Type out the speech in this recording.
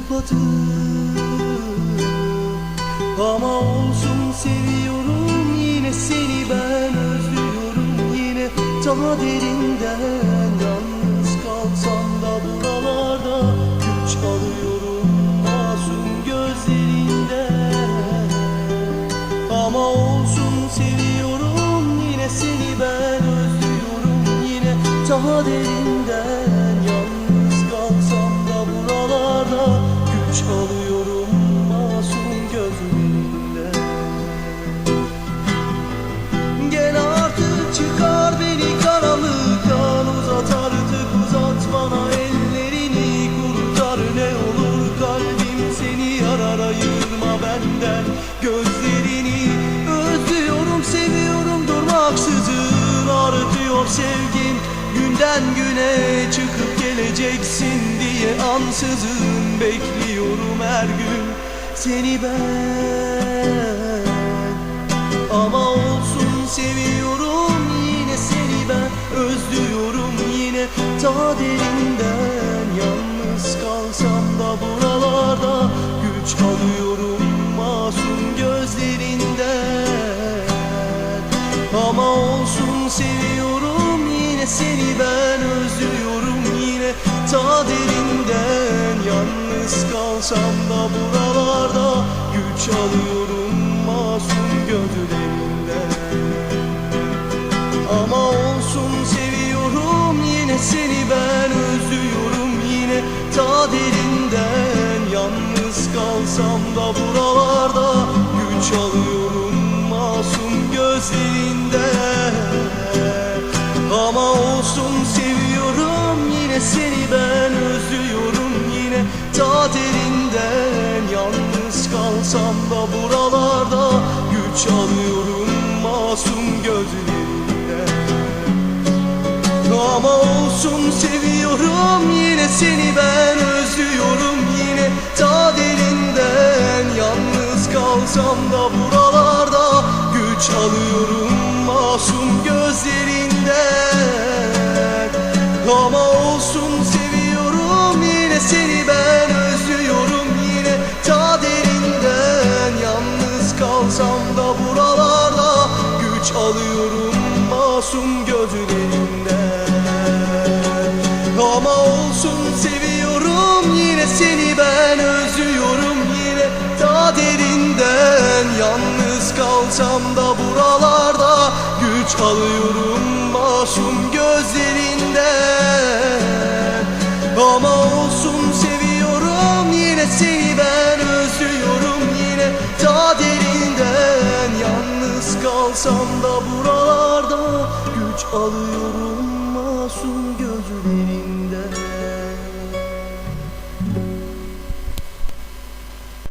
tıpatıp Ama olsun seviyorum yine seni ben özlüyorum yine Daha derinden yalnız kalsam da buralarda Güç alıyorum masum gözlerinden. Ama olsun seviyorum yine seni ben özlüyorum yine Daha derinden sevgim günden güne Çıkıp geleceksin diye ansızın Bekliyorum her gün seni ben. Ama olsun seviyorum yine seni ben. Özlüyorum yine ta derinden. Yalnız kalsam da buralarda güç alıyorum seni ben özlüyorum yine. Ta derinden Yalnız kalsam da buralarda güç alıyorum masum gözlerinden. Ama olsun seviyorum yine seni ben özlüyorum yine. Ta derinden Yalnız kalsam da buralarda da buralarda güç alıyorum masum gözlerinden ama olsun seviyorum yine seni ben özlüyorum. Yine ta derinden Yalnız kalsam da buralarda güç alıyorum masum gözlerinden Ama olsun seviyorum yine seni alıyorum masum gözlerinden. Ama olsun seviyorum yine seni ben özlüyorum yine ta derinden. Yalnız kalsam da buralarda güç alıyorum masum gözlerinden. Ama olsun seviyorum yine seni ben özlüyorum kalsam da buralarda güç alıyorum masum gözlerinden